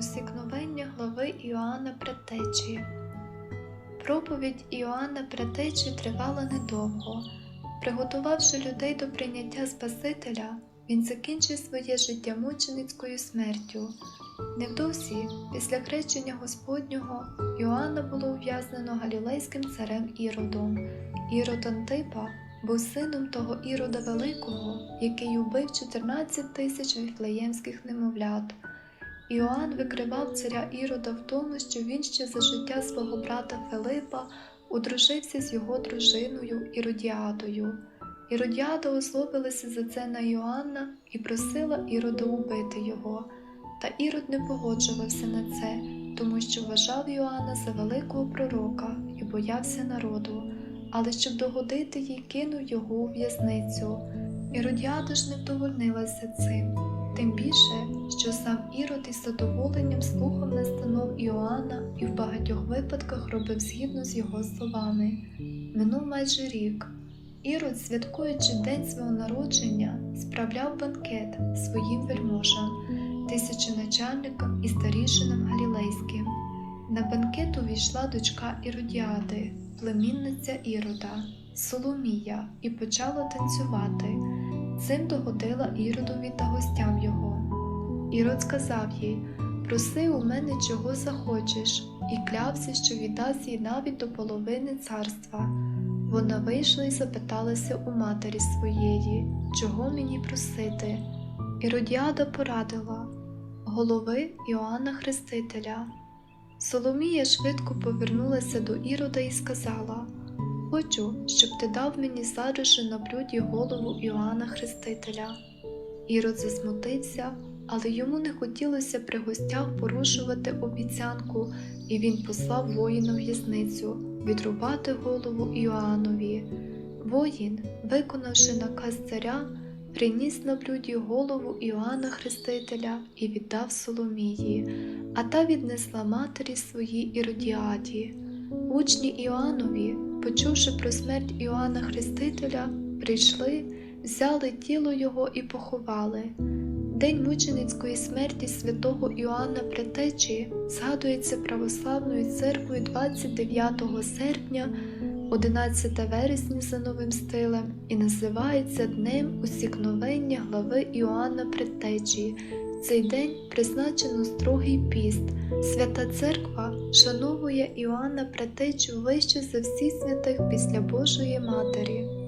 Усікновення глави Іоанна Предтечі Проповідь Іоанна Предтечі тривала недовго. Приготувавши людей до прийняття Спасителя, він закінчив своє життя мученицькою смертю. Невдовзі, після хрещення Господнього, Іоанна було ув'язнено галілейським царем Іродом. Ірод Антипа був сином того Ірода Великого, який убив 14 тисяч віфлеємських немовлят. Іоанн викривав царя Ірода в тому, що він ще за життя свого брата Филипа одружився з його дружиною Іродіадою. Іродіада озлобилася за це на Іоанна і просила Ірода убити його. Та Ірод не погоджувався на це, тому що вважав Іоанна за великого пророка і боявся народу, але щоб догодити їй, кинув його у в'язницю. Іродіада ж не вдовольнилася цим, тим більше, що сам Ірод із задоволенням слухав настанов Іоанна і в багатьох випадках робив згідно з його словами. Минув майже рік. Ірод, святкуючи день свого народження, справляв банкет своїм вельможам, тисячоначальникам і старішинам галілейським. На банкет увійшла дочка Іродіади, племінниця Ірода, Соломія, і почала танцювати. Цим догодила Іродові та гостям його. Ірод сказав їй: Проси у мене чого захочеш, і клявся, що віддасть їй навіть до половини царства. Вона вийшла і запиталася у матері своєї, чого мені просити. Іродіада порадила голови Іоанна Хрестителя. Соломія швидко повернулася до Ірода і сказала: Хочу, щоб ти дав мені зараз же на блюді голову Іоанна Хрестителя. Ірод засмутився, але йому не хотілося при гостях порушувати обіцянку, і він послав воїна в в'язницю відрубати голову Іоаннові. Воїн, виконавши наказ царя, приніс на блюді голову Іоанна Хрестителя і віддав Соломії, а та віднесла матері своїй Іродіаді. Учні Іоаннові, почувши про смерть Іоанна Хрестителя, прийшли, взяли тіло його і поховали. День мученицької смерті святого Іоанна Претечі згадується православною церквою 29 серпня, 11 вересня за новим стилем і називається Днем усікновення глави Іоанна Предтечі. Цей день призначено строгий піст. Свята Церква шановує Іоанна Претечу вище за всіх святих після Божої Матері.